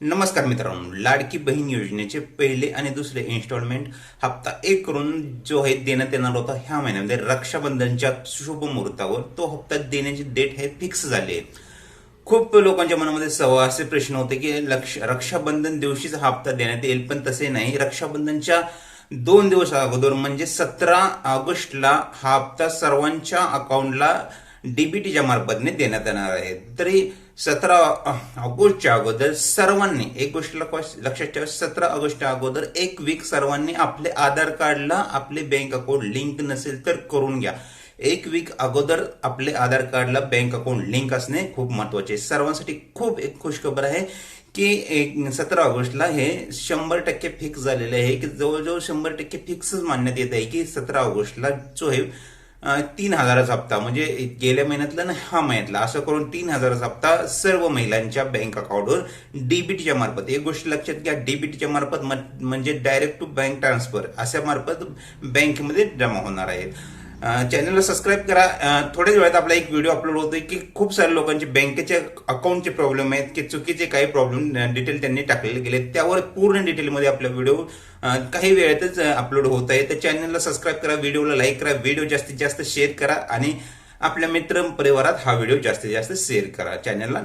नमस्कार मित्रांनो लाडकी बहीण योजनेचे पहिले आणि दुसरे इन्स्टॉलमेंट हप्ता एक करून जो आहे देण्यात येणार होता ह्या महिन्यामध्ये रक्षाबंधनच्या शुभ मुहूर्तावर तो हप्ता देण्याची डेट हे फिक्स झाली आहे. खूप लोकांच्या मनामध्ये सवा असे प्रश्न होते की लक्ष रक्षाबंधन दिवशीच हा हप्ता देण्यात येईल पण तसे नाही. रक्षाबंधनच्या दोन दिवस अगोदर म्हणजे सतरा ऑगस्टला हा हप्ता सर्वांच्या अकाउंटला डीबीटीच्या मार्फतने देण्यात येणार आहे. तरी सतरा ऑगस्टच्या अगोदर सर्वांनी एक गोष्ट लक्षात ठेवा सतरा ऑगस्टच्या अगोदर एक वीक सर्वांनी आपले आधार कार्डला आपले बँक अकाउंट लिंक नसेल तर करून घ्या. एक वीक अगोदर आपले आधार कार्डला बँक अकाउंट लिंक असणे खूप महत्त्वाचे आहे. सर्वांसाठी खूप एक खुशखबर आहे की एक सतरा ऑगस्टला हे शंभर टक्के फिक्स झालेले आहे. की जवळजवळ शंभर टक्के फिक्सच मानण्यात येत आहे की सतरा ऑगस्टला जो आहे तीन हजाराचा हप्ता. म्हणजे गेल्या महिन्यातला ना हा महिन्यातला. असं करून तीन हजाराचा हप्ता सर्व महिलांच्या बँक अकाउंटवर डीबीटीच्या मार्फत. एक गोष्ट लक्षात घ्या डीबीटीच्या मार्फत म्हणजे डायरेक्ट टू बँक ट्रान्सफर अशा मार्फत बँकेमध्ये जमा होणार आहेत. चॅनलला सबस्क्राईब करा. थोड्याच वेळात आपला एक व्हिडिओ अपलोड होतो की खूप साऱ्या लोकांचे बँकेचे अकाउंटचे प्रॉब्लेम आहेत की चुकीचे काही प्रॉब्लेम डिटेल त्यांनी टाकलेले गेले त्यावर पूर्ण डिटेलमध्ये आपला व्हिडिओ काही वेळातच अपलोड होत आहे. तर चॅनलला सबस्क्राईब करा व्हिडिओला लाईक करा व्हिडिओ जास्तीत जास्त शेअर करा आणि आपल्या मित्र परिवारात हा व्हिडिओ जास्तीत जास्त शेअर करा. चॅनलला